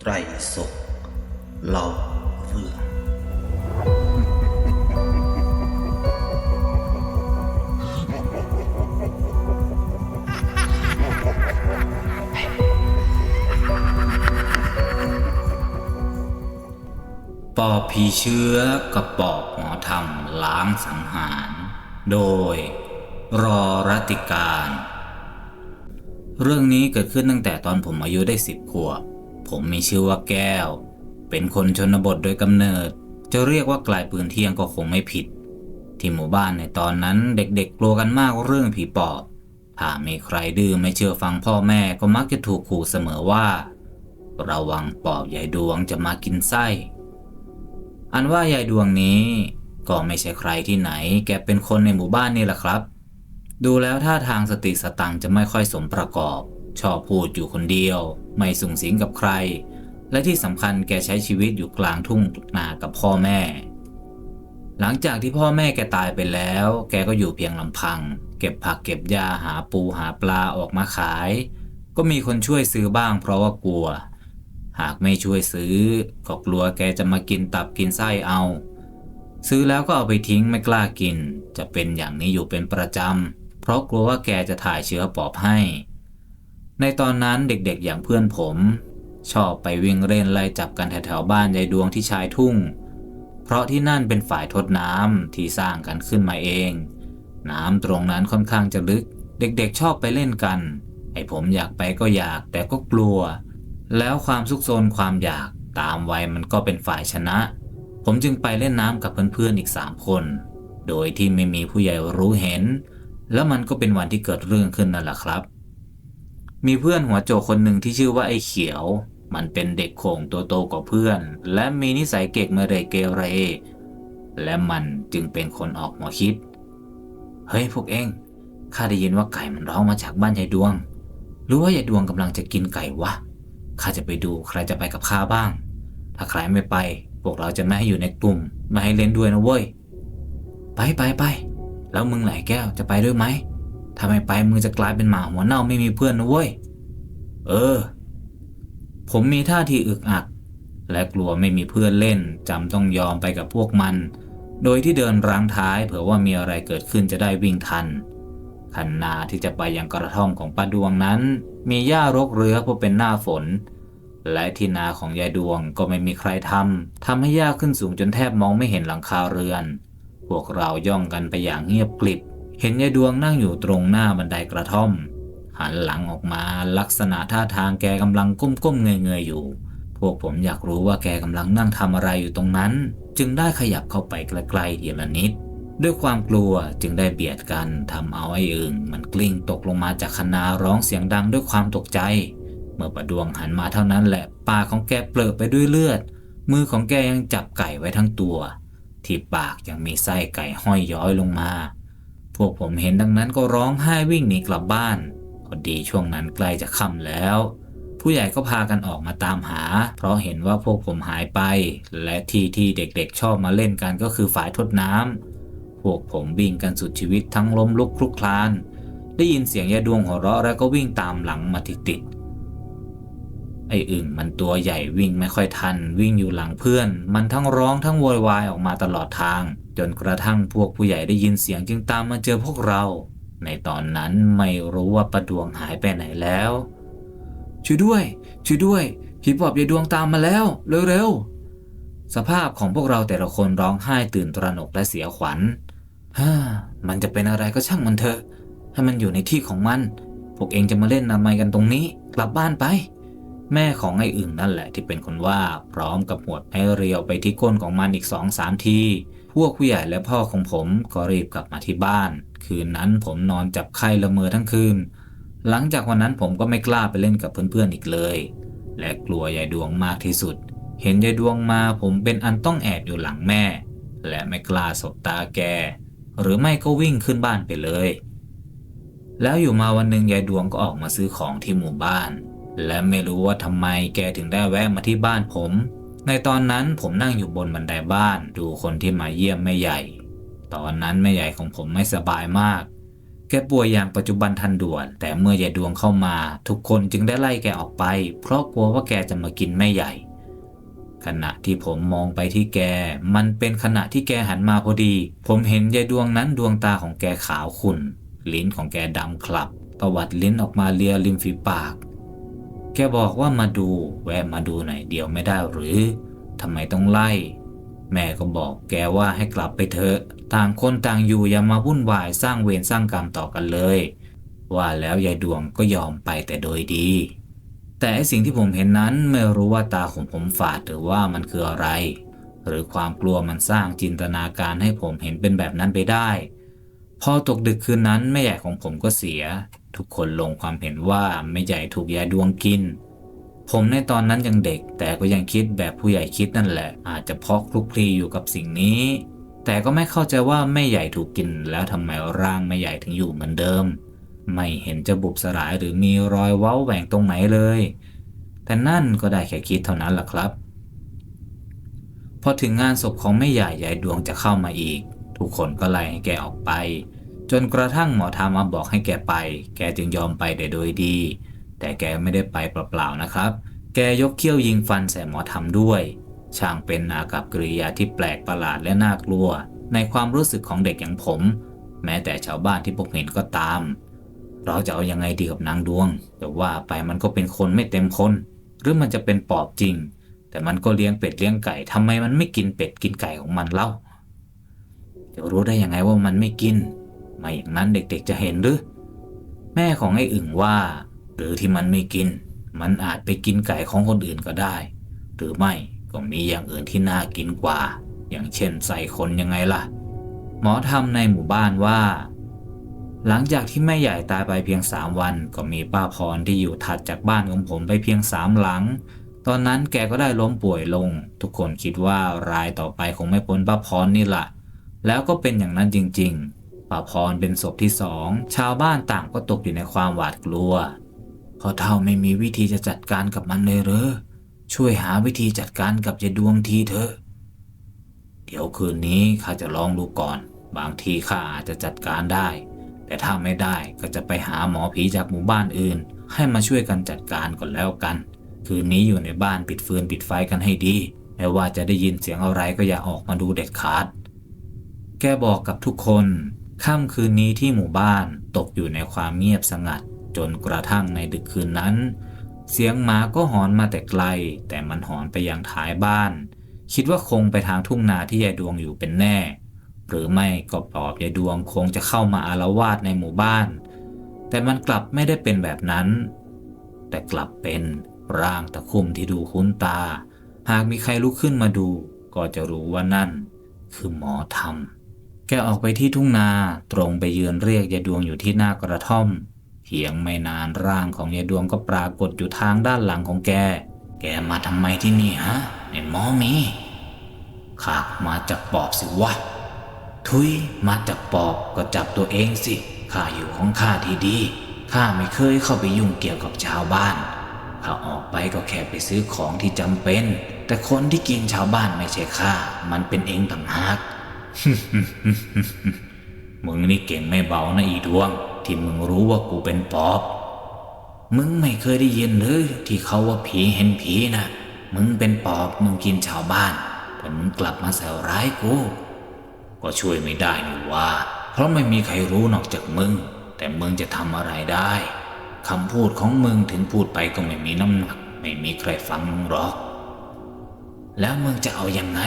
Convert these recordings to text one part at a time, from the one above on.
ไตรสกเล่าเรื่องปอบผีเชื้อกับปอบหมอธรรมล้างสังหาร โดยรอรัติการ เรื่องนี้เกิดขึ้นตั้งแต่ตอนผมอายุได้สิบขวบ ผมมีชื่อว่าแก้ว เป็นคนชนบทโดยกำเนิด จะเรียกว่ากลายปืนเที่ยงก็คงไม่ผิด ที่หมู่บ้านในตอนนั้นเด็กๆกลัวกันมากเรื่องผีปอบ ถ้ามีใครดื้อไม่เชื่อฟังพ่อแม่ก็มักจะถูกขู่เสมอว่า ระวังปอบยายดวงจะมากินไส้ อันว่ายายดวงนี้ก็ไม่ใช่ใครที่ไหน แกเป็นคนในหมู่บ้านนี่แหละครับ ดูแล้วท่าทางสติสตังจะไม่ค่อยสมประกอบ ชอบพูดอยู่คนเดียว ไม่สุงสิงกับใคร และที่สำคัญแกใช้ชีวิตอยู่กลางทุ่งนากับพ่อแม่ หลังจากที่พ่อแม่แกตายไปแล้ว แกก็อยู่เพียงลำพัง เก็บผักเก็บหญ้าหาปูหาปลาออกมาขาย ก็มีคนช่วยซื้อบ้างเพราะว่ากลัว หากไม่ช่วยซื้อก็กลัวแกจะมากินตับกินไส้เอา ซื้อแล้วก็เอาไปทิ้งไม่กล้ากิน จะเป็นอย่างนี้อยู่เป็นประจำเพราะกลัวว่าแกจะถ่ายเชื้อปอบให้ ในตอนนั้นเด็กๆอย่างเพื่อนผม ชอบไปวิ่งเล่นไล่จับกันแถวๆบ้านยายดวงที่ชายทุ่ง เพราะที่นั่นเป็นฝ่ายทดน้ำที่สร้างกันขึ้นมาเอง น้ำตรงนั้นค่อนข้างจะลึก เด็กๆชอบไปเล่นกัน ไอ้ผมอยากไปก็อยากแต่ก็กลัว แล้วความซุกซนความอยากตามวัยมันก็เป็นฝ่ายชนะ ผมจึงไปเล่นน้ำกับเพื่อนๆอีกสามคน โดยที่ไม่มีผู้ใหญ่รู้เห็น แล้วมันก็เป็นวันที่เกิดเรื่องขึ้นนั่นแหละครับ มีเพื่อนหัวโจกคนหนึ่งที่ชื่อว่าไอ้เขียว มันเป็นเด็กโข่งตัวโตกว่าเพื่อน และมีนิสัยเกกเมเรเกเร และมันจึงเป็นคนออกหัวคิด เฮ้ยพวกเองข้าได้ยินว่าไก่มันร้องมาจากบ้านยายดวง หรือว่ายายดวงกำลังจะกินไก่วะข้าจะไปดูใครจะไปกับข้าบ้าง ถ้าใครไม่ไป พวกเราจะไม่ให้อยู่ในกลุ่ม ไม่ให้เล่นด้วยนะเว้ย ไปไปไป แล้วมึงไหลแก้วจะไปด้วยไหม ถ้าไม่ไปมึงจะกลายเป็นหมาหัวเน่าไม่มีเพื่อนนะเว้ย เออ ผมมีท่าทีอึกอัก และกลัวไม่มีเพื่อนเล่นจำต้องยอมไปกับพวกมัน โดยที่เดินรังท้ายเผื่อว่ามีอะไรเกิดขึ้นจะได้วิ่งทันคันนาที่จะไปยังกระท่อมของป้าดวงนั้น มีหญ้ารกเรือเพราะเป็นหน้าฝน และที่นาของยายดวงก็ไม่มีใครทำทำให้หญ้าขึ้นสูงจนแทบมองไม่เห็นหลังคาเรือน พวกเราย่องกันไปอย่างเงียบกริบ เห็นยายดวงนั่งอยู่ตรงหน้าบันไดกระท่อม หันหลังออกมาลักษณะท่าทางแกกำลังก้มๆเงยๆอยู่ พวกผมอยากรู้ว่าแกกำลังนั่งทำอะไรอยู่ตรงนั้น จึงได้ขยับเข้าไปใกล้ๆทีละนิด ด้วยความกลัวจึงได้เบียดกันทำเอาไอ้อึ่งมันกลิ้งตกลงมาจากคนาร้องเสียงดังด้วยความตกใจ เมื่อประดวงหันมาเท่านั้นแหละปากของแกเปลือไปด้วยเลือด มือของแกยังจับไก่ไว้ทั้งตัว ที่ปากยังมีไส้ไก่ห้อยย้อยลงมา พวกผมเห็นดังนั้นก็ร้องไห้วิ่งหนีกลับบ้าน พอดีช่วงนั้นใกล้จะค่ำแล้ว ผู้ใหญ่ก็พากันออกมาตามหา เพราะเห็นว่าพวกผมหายไป และที่ที่เด็กๆชอบมาเล่นกันก็คือฝายทดน้ำพวกผมวิ่งกันสุดชีวิตทั้งล้มลุกคลุกคลาน ได้ยินเสียงยาดวงหัวเราะแล้วก็วิ่งตามหลังมาติดๆไอ้อึ่งมันตัวใหญ่วิ่งไม่ค่อยทัน วิ่งอยู่หลังเพื่อน มันทั้งร้องทั้งโวยวายออกมาตลอดทาง จนกระทั่งพวกผู้ใหญ่ได้ยินเสียงจึงตามมาเจอพวกเรา ในตอนนั้นไม่รู้ว่าประดวงหายไปไหนแล้ว ช่วยด้วย ช่วยด้วย ผีปอบยายดวงตามมาแล้วเร็วๆ สภาพของพวกเราแต่ละคนร้องไห้ตื่นตระหนกและเสียขวัญฮ่ามันจะเป็นอะไรก็ช่างมันเถอะ ให้มันอยู่ในที่ของมัน พวกเองจะมาเล่นนำไมกันตรงนี้ กลับบ้านไป แม่ของไอ้อึ่งนั่นแหละที่เป็นคนว่า พร้อมกับหวดไม้เรียวไปที่ก้นของมันอีกสองสามที วกผู้ใหญ่และพ่อของผมก็รีบกลับมาที่บ้าน คืนนั้นผมนอนจับไข้ละเมอทั้งคืน หลังจากวันนั้นผมก็ไม่กล้าไปเล่นกับเพื่อนๆอีกเลย และกลัวยายดวงมากที่สุด เห็นยายดวงมาผมเป็นอันต้องแอบอยู่หลังแม่ และไม่กล้าสบตาแก หรือไม่ก็วิ่งขึ้นบ้านไปเลย แล้วอยู่มาวันหนึ่งยายดวงก็ออกมาซื้อของที่หมู่บ้าน และไม่รู้ว่าทำไมแกถึงได้แวะมาที่บ้านผม ในตอนนั้นผมนั่งอยู่บนบันไดบ้านดูคนที่มาเยี่ยมแม่ใหญ่ ตอนนั้นแม่ใหญ่ของผมไม่สบายมาก แกป่วยอย่างปัจจุบันทันด่วน แต่เมื่อยายดวงเข้ามา ทุกคนจึงได้ไล่แกออกไป เพราะกลัวว่าแกจะมากินแม่ใหญ่ ขณะที่ผมมองไปที่แก มันเป็นขณะที่แกหันมาพอดี ผมเห็นยายดวงนั้นดวงตาของแกขาวขุ่นลิ้นของแกดำคลับตวัดลิ้นออกมาเลียริมฝีปาก แกบอกว่ามาดู แวะมาดูหน่อยเดียวไม่ได้หรือทำไมต้องไล่ แม่ก็บอกแกว่าให้กลับไปเถอะ ต่างคนต่างอยู่อย่ามาวุ่นวายสร้างเวรสร้างกรรมต่อกันเลย ว่าแล้วยายดวงก็ยอมไปแต่โดยดี แต่สิ่งที่ผมเห็นนั้นไม่รู้ว่าตาของผมฝาดหรือว่ามันคืออะไร หรือความกลัวมันสร้างจินตนาการให้ผมเห็นเป็นแบบนั้นไปได้ พอตกดึกคืนนั้นแม่ใหญ่ของผมก็เสีย ทุกคนลงความเห็นว่าแม่ใหญ่ถูกยายดวงกิน ผมในตอนนั้นยังเด็ก แต่ก็ยังคิดแบบผู้ใหญ่คิดนั่นแหละ อาจจะเพาะคลุกคลีอยู่กับสิ่งนี้ แต่ก็ไม่เข้าใจว่าแม่ใหญ่ถูกกิน แล้วทำไมร่างแม่ใหญ่ถึงอยู่เหมือนเดิม ไม่เห็นจะบุบสลายหรือมีรอยเว้าแหว่งตรงไหนเลย แต่นั่นก็ได้แค่คิดเท่านั้นแหละครับพอถึงงานศพของแม่ใหญ่ยายดวงจะเข้ามาอีก ทุกคนก็ไล่ให้แกออกไป จนกระทั่งหมอทามาบอกให้แกไป แกจึงยอมไปแต่โดยดี แต่แกไม่ได้ไปเปล่าๆนะครับ แกยกเขี้ยวยิงฟันใส่หมอทำด้วย ช่างเป็นอากับกริยาที่แปลกประหลาดและน่ากลัว ในความรู้สึกของเด็กอย่างผม แม้แต่ชาวบ้านที่พบเห็นก็ตาม เราจะเอายังไงดีกับนางดวง แต่ว่าไปมันก็เป็นคนไม่เต็มคน หรือมันจะเป็นปอบจริง แต่มันก็เลี้ยงเป็ดเลี้ยงไก่ทำไมมันไม่กินเป็ดกินไก่ของมันเล่าจะรู้ได้ยังไงว่ามันไม่กิน ไม่อย่างนั้นเด็กๆจะเห็นหรือ แม่ของไอ้อึ่งว่า หรือที่มันไม่กิน มันอาจไปกินไก่ของคนอื่นก็ได้ หรือไม่ก็มีอย่างอื่นที่น่ากินกว่า อย่างเช่นใส่คนยังไงล่ะ หมอทำในหมู่บ้านว่า หลังจากที่แม่ใหญ่ตายไปเพียงสามวัน ก็มีป้าพรที่อยู่ถัดจากบ้านของผมไปเพียงสามหลังตอนนั้นแกก็ได้ล้มป่วยลง ทุกคนคิดว่ารายต่อไปคงไม่พ้นป้าพรนี่แหละแล้วก็เป็นอย่างนั้นจริง ป้าพรเป็นศพที่สองชาวบ้านต่างก็ตกอยู่ในความหวาดกลัวพอเท่าไม่มีวิธีจะจัดการกับมันเลยเหรอช่วยหาวิธีจัดการกับยายดวงทีเถอะเดี๋ยวคืนนี้ข้าจะลองดูก่อน บางทีข้าอาจจะจัดการได้ แต่ถ้าไม่ได้ก็จะไปหาหมอผีจากหมู่บ้านอื่น ให้มาช่วยกันจัดการก่อนแล้วกัน คืนนี้อยู่ในบ้านปิดฟืนปิดไฟกันให้ดีไม่ว่าจะได้ยินเสียงอะไรก็อย่าออกมาดูเด็ดขาด แกบอกกับทุกคน ค่ำคืนนี้ที่หมู่บ้านตกอยู่ในความเงียบสงัด จนกระทั่งในดึกคืนนั้น เสียงหมาก็หอนมาแต่ไกล แต่มันหอนไปยังท้ายบ้าน คิดว่าคงไปทางทุ่งนาที่ยายดวงอยู่เป็นแน่ หรือไม่ก็ปอบยายดวงคงจะเข้ามาอารวาสในหมู่บ้าน แต่มันกลับไม่ได้เป็นแบบนั้น แต่กลับเป็นร่างตะคุ่มที่ดูคุ้นตา หากมีใครลุกขึ้นมาดู ก็จะรู้ว่านั่น คือหมอธรรม แกออกไปที่ทุ่งนาตรงไปยืนเรียกยายดวงอยู่ที่หน้ากระท่อมเพียงไม่นานร่างของยายดวงก็ปรากฏอยู่ทางด้านหลังของแก แกมาทำไมที่นี่ฮะไอ้หมอมีข้ามาจากปอบสิวะ ทุยมาจากปอบก็จับตัวเองสิข้าอยู่ของข้าทีดีข้าไม่เคยเข้าไปยุ่งเกี่ยวกับชาวบ้านข้าออกไปก็แค่ไปซื้อของที่จำเป็น แต่คนที่กินชาวบ้านไม่ใช่ข้ามันเป็นเองต่างหาก มึงนี่เก่งไม่เบานะอีดวง ที่มึงรู้ว่ากูเป็นปอบ มึงไม่เคยได้ยินเลยที่เขาว่าผีเห็นผีนะมึงเป็นปอบมึงกินชาวบ้าน แต่มึงกลับมาใส่ร้ายกู ก็ช่วยไม่ได้นี่ว่า เพราะไม่มีใครรู้นอกจากมึง แต่มึงจะทำอะไรได้คำพูดของมึงถึงพูดไปก็ไม่มีน้ำหนัก ไม่มีใครฟังมึงหรอก แล้วมึงจะเอายังไง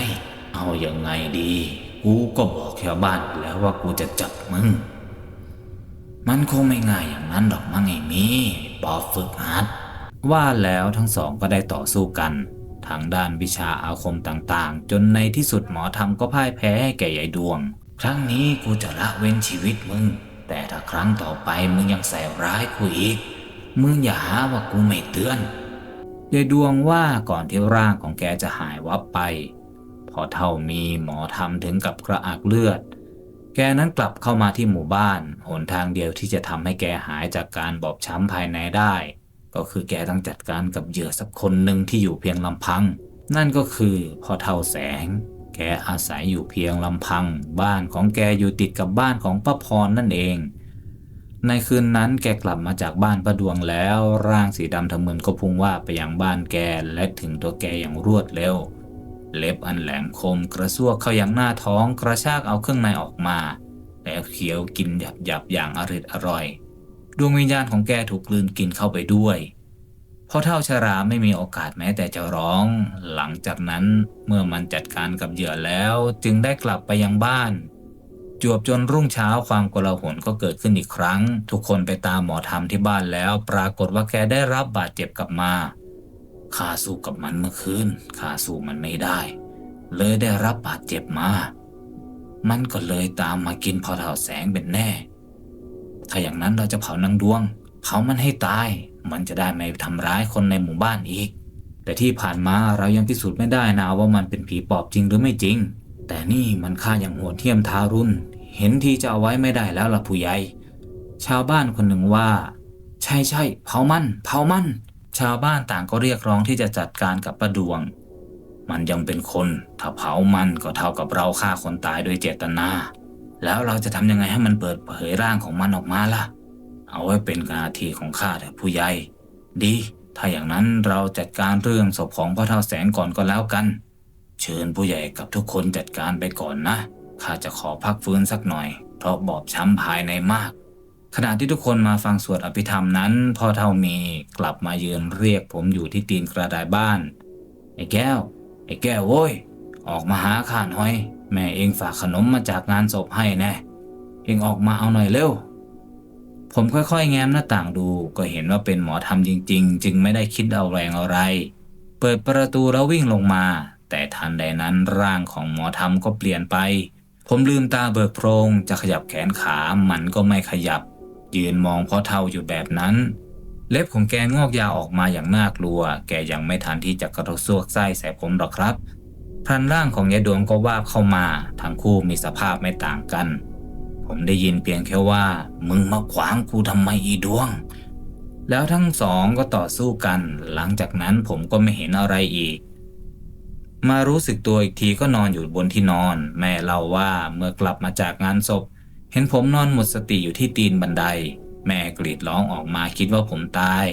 เอายังไงดี กูก็บอกชาวบ้านไปแล้วว่ากูจะจับมึง มันคงไม่ง่ายอย่างนั้นหรอกมั้งไอ้มีปอฝึกหัดว่าแล้วทั้งสองก็ได้ต่อสู้กัน ทางด้านวิชาอาคมต่างๆ จนในที่สุดหมอธรรมก็พ่ายแพ้ให้แก่ยายดวง ครั้งนี้กูจะละเว้นชีวิตมึง แต่ถ้าครั้งต่อไปมึงยังใส่ร้ายกูอีก มึงอย่าหาว่ากูไม่เตือนยายดวงว่าก่อนที่ร่างของแกจะหายวับไป พอเท่ามีหมอทำถึงกับกระอักเลือด แกนั้นกลับเข้ามาที่หมู่บ้าน หนทางเดียวที่จะทำให้แกหายจากการบอบช้ำภายในได้ ก็คือแกต้องจัดการกับเหยื่อสักคนหนึ่งที่อยู่เพียงลำพัง นั่นก็คือพอเท่าแสง แกอาศัยอยู่เพียงลำพัง บ้านของแกอยู่ติดกับบ้านของป้าพรนั่นเองในคืนนั้นแกกลับมาจากบ้านประดวงแล้วร่างสีดำทะมึนก็พุ่งว่าไปยังบ้านแกและถึงตัวแกอย่างรวดเร็ว เล็บอันแหลมคมกระซวกเข้ายังหน้าท้องกระชากเอาเครื่องในออกมา แล้วเคี้ยวกินหยับหยับอย่างอริดอร่อย ดวงวิญญาณของแกถูกกลืนกินเข้าไปด้วยพอเท่าชราไม่มีโอกาสแม้แต่จะร้อง หลังจากนั้นเมื่อมันจัดการกับเหยื่อแล้วจึงได้กลับไปยังบ้าน จวบจนรุ่งเช้าความโกลาหลก็เกิดขึ้นอีกครั้ง ทุกคนไปตามหมอธรรมที่บ้านแล้ว ปรากฏว่าแกได้รับบาดเจ็บกลับมา ข้าสู้กับมันเมื่อคืนข้าสู้มันไม่ได้ เลยได้รับบาดเจ็บมา มันก็เลยตามมากินพอเท่าแสงเป็นแน่ ถ้าอย่างนั้นเราจะเผานางดวง เผามันให้ตาย มันจะได้ไม่ทำร้ายคนในหมู่บ้านอีก แต่ที่ผ่านมาเรายังพิสูจน์ไม่ได้นะว่ามันเป็นผีปอบจริงหรือไม่จริง แต่นี่มันฆ่าอย่างโหดเหี้ยมทารุณ เห็นทีจะเอาไว้ไม่ได้แล้วล่ะผู้ใหญ่ ชาวบ้านคนหนึ่งว่า ใช่ใช่เผามัน เผามัน ชาวบ้านต่างก็เรียกร้องที่จะจัดการกับประดวง มันยังเป็นคน ถ้าเผามันก็เท่ากับเราฆ่าคนตายโดยเจตนา แล้วเราจะทำยังไงให้มันเปิดเผยร่างของมันออกมาล่ะ เอาไว้เป็นหน้าที่ของข้าเถอะผู้ใหญ่ ดี ถ้าอย่างนั้นเราจัดการเรื่องศพของพ่อเท่าแสนก่อนก็แล้วกัน เชิญผู้ใหญ่กับทุกคนจัดการไปก่อนนะ ข้าจะขอพักฟื้นสักหน่อย เพราะบอบช้ำภายในมาก ขณะที่ทุกคนมาฟังสวดอภิธรรมนั้น พ่อเท่ามีกลับมายืนเรียกผมอยู่ที่ตีนกระไดบ้าน ไอ้แก้ว ไอ้แก้วโว้ย ออกมาหาข้าน่อย แม่เองฝากขนมมาจากงานศพให้แน่เองออกมาเอาหน่อยเร็ว ผมค่อยๆ แง้มหน้าต่างดูก็เห็นว่าเป็นหมอทำจริง ๆ จึงไม่ได้คิดเอาแรงอะไร เปิดประตูแล้ววิ่งลงมา แต่ทันใดนั้นร่างของหมอทำก็เปลี่ยนไป ผมลืมตาเบิกโพรงจะขยับแขนขามันก็ไม่ขยับ ยืนมองพ่อเท่าอยู่แบบนั้น เล็บของแกงอกยาวออกมาอย่างน่ากลัว แกยังไม่ทันที่จะกระซวกไส้ใส่ผมหรอกครับพลันร่างของยายดวงก็วาบเข้ามา ทั้งคู่มีสภาพไม่ต่างกัน ผมได้ยินเพียงแค่ว่า มึงมาขวางกูทำไมอีดวง แล้วทั้งสองก็ต่อสู้กัน หลังจากนั้นผมก็ไม่เห็นอะไรอีก มารู้สึกตัวอีกทีก็นอนอยู่บนที่นอน แม่เล่าว่าเมื่อกลับมาจากงานศพ เห็นผมนอนหมดสติอยู่ที่ตีนบันได แม่กรีดร้องออกมาคิดว่าผมตาย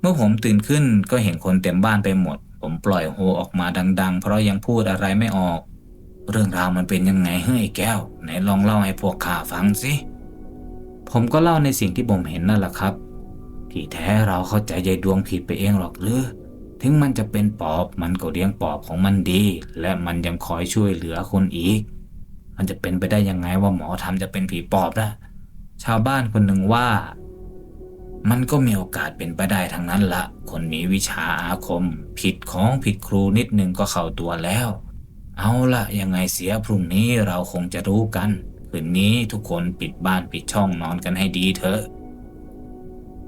เมื่อผมตื่นขึ้นก็เห็นคนเต็มบ้านไปหมด ผมปล่อยโฮออกมาดัง ๆ เพราะยังพูดอะไรไม่ออก เรื่องราวมันเป็นยังไงเฮ้ยแก้ว ไหนลองเล่าให้พวกข้าฟังสิผมก็เล่าในสิ่งที่ผมเห็นนั่นแหละครับที่แท้เราเข้าใจยายดวงผิดไปเองหรอกหรือถึงมันจะเป็นปอบมันก็เลี้ยงปอบของมันดี และมันยังคอยช่วยเหลือคนอีก มันจะเป็นไปได้ยังไงว่าหมอทำจะเป็นผีปอบนะชาวบ้านคนหนึ่งว่า มันก็มีโอกาสเป็นไปได้ทั้งนั้นละ คนมีวิชาอาคม ผิดของผิดครูนิดนึงก็เข้าตัวแล้ว เอาละยังไงเสียพรุ่งนี้เราคงจะรู้กัน คืนนี้ทุกคนปิดบ้านปิดช่องนอนกันให้ดีเถอะ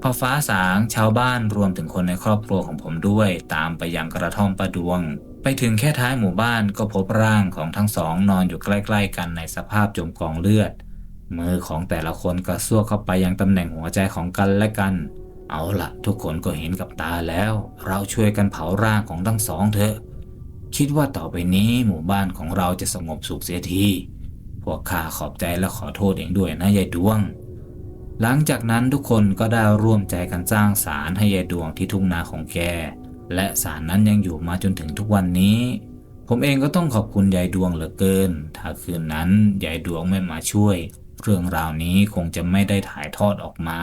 อฟ้าสางชาวบ้านรวมถึงคนในครอบครัวของผมด้วย ตามไปยังกระท่อมประดวง ไปถึงแค่ท้ายหมู่บ้านก็พบร่างของทั้งสองนอนอยู่ใกล้ ๆ กันในสภาพจมกองเลือด มือของแต่ละคนกระซวกเข้าไปยังตำแหน่งหัวใจของกันและกัน เอาละทุกคนก็เห็นกับตาแล้ว เราช่วยกันเผาร่างของทั้งสองเถอะ คิดว่าต่อไปนี้หมู่บ้านของเราจะสงบสุขเสียทีพวกข้าขอบใจและขอโทษเองด้วยนะยายดวง หลังจากนั้นทุกคนก็ได้ร่วมใจกันสร้างศาลให้ยายดวงที่ทุ่งนาของแก และศาลนั้นยังอยู่มาจนถึงทุกวันนี้ ผมเองก็ต้องขอบคุณยายดวงเหลือเกิน ถ้าคืนนั้นยายดวงไม่มาช่วย เรื่องราวนี้คงจะไม่ได้ถ่ายทอดออกมา